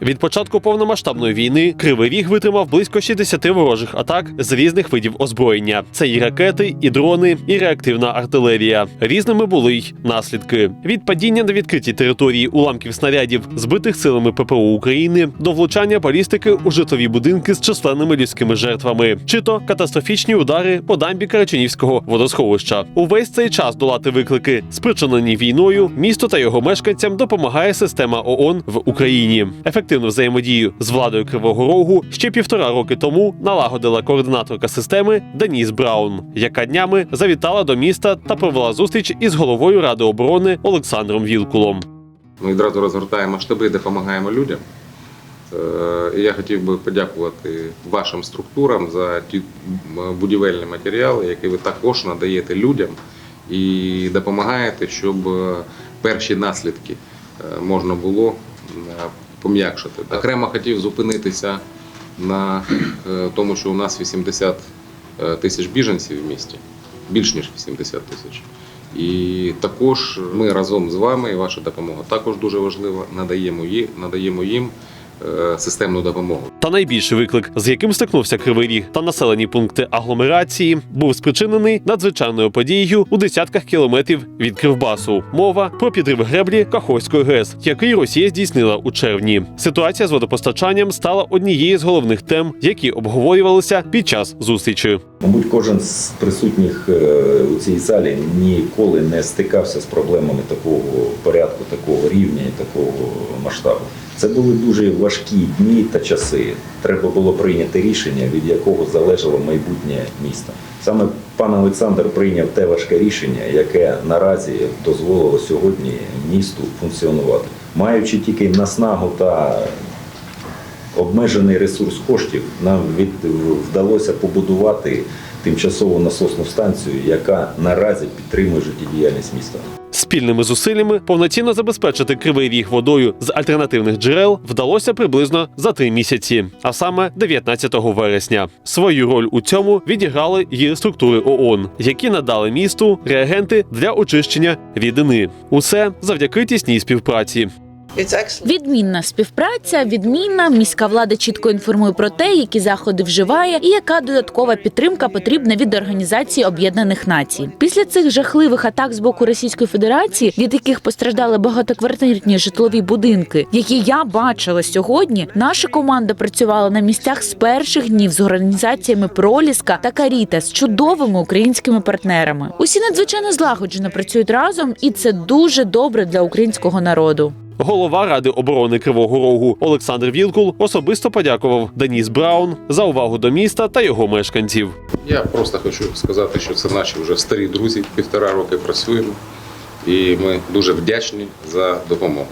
Від початку повномасштабної війни Кривий Ріг витримав близько 60 ворожих атак з різних видів озброєння. Це і ракети, і дрони, і реактивна артилерія. Різними були й наслідки від падіння на відкритій території уламків снарядів, збитих силами ППО України, до влучання балістики у житлові будинки з численними людськими жертвами, чи то катастрофічні удари по дамбі Карачунівського водосховища. Увесь цей час долати виклики, спричинені війною, місту та його мешканцям допомагає система ООН в Україні. Ефективну взаємодію з владою Кривого Рогу ще півтора роки тому налагодила координаторка системи Деніс Браун, яка днями завітала до міста та провела зустріч із головою ради оборони Олександром Вілкулом. Ми відразу розгортаємо штаби, допомагаємо людям. Е, І я хотів би подякувати вашим структурам за ті будівельні матеріали, які ви також надаєте людям і допомагаєте, щоб е, перші наслідки е, можна було пом'якшити. Окремо хотів зупинитися на е, тому, що у нас 80 е, тисяч біженців в місті, більш ніж 80 тисяч. І також ми разом з вами, і ваша допомога також дуже важлива. Надаємо їм, надаємо їм системну допомогу. Та найбільший виклик, з яким стикнувся Кривий Ріг та населені пункти агломерації, був спричинений надзвичайною подією у десятках кілометрів від Кривбасу. Мова про підрив греблі Каховської ГЕС, який Росія здійснила у червні. Ситуація з водопостачанням стала однією з головних тем, які обговорювалися під час зустрічі. Мабуть, кожен з присутніх е, у цій залі ніколи не стикався з проблемами такого порядку, такого рівня і такого масштабу. Це були дуже важкі дні та часи. Треба було прийняти рішення, від якого залежало майбутнє міста. Саме пан Олександр прийняв те важке рішення, яке наразі дозволило сьогодні місту функціонувати, маючи тільки наснагу та обмежений ресурс коштів, нам від, вдалося побудувати тимчасову насосну станцію, яка наразі підтримує життєдіяльність міста. Спільними зусиллями повноцінно забезпечити кривий ріг водою з альтернативних джерел вдалося приблизно за три місяці, а саме 19 вересня. Свою роль у цьому відіграли її структури ООН, які надали місту реагенти для очищення рідини. Усе завдяки тісній співпраці. Відмінна співпраця, відмінна міська влада чітко інформує про те, які заходи вживає, і яка додаткова підтримка потрібна від Організації Об'єднаних Націй. Після цих жахливих атак з боку Російської Федерації, від яких постраждали багатоквартирні житлові будинки, які я бачила сьогодні, наша команда працювала на місцях з перших днів з організаціями Проліска та Каріта з чудовими українськими партнерами. Усі надзвичайно злагоджено працюють разом, і це дуже добре для українського народу. Голова Ради оборони Кривого Рогу Олександр Вілкул особисто подякував Деніс Браун за увагу до міста та його мешканців. Я просто хочу сказати, що це наші вже старі друзі. Півтора роки працюємо, і ми дуже вдячні за допомогу.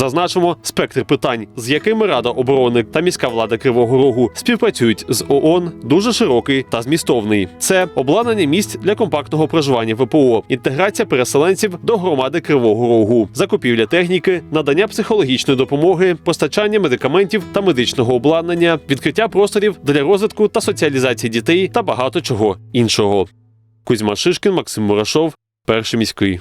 Зазначимо спектр питань, з якими Рада оборони та міська влада Кривого Рогу співпрацюють з ООН, дуже широкий та змістовний. Це обладнання місць для компактного проживання ВПО, інтеграція переселенців до громади Кривого Рогу, закупівля техніки, надання психологічної допомоги, постачання медикаментів та медичного обладнання, відкриття просторів для розвитку та соціалізації дітей та багато чого іншого. Кузьма Шишкін, Максим Мурашов, перший міський.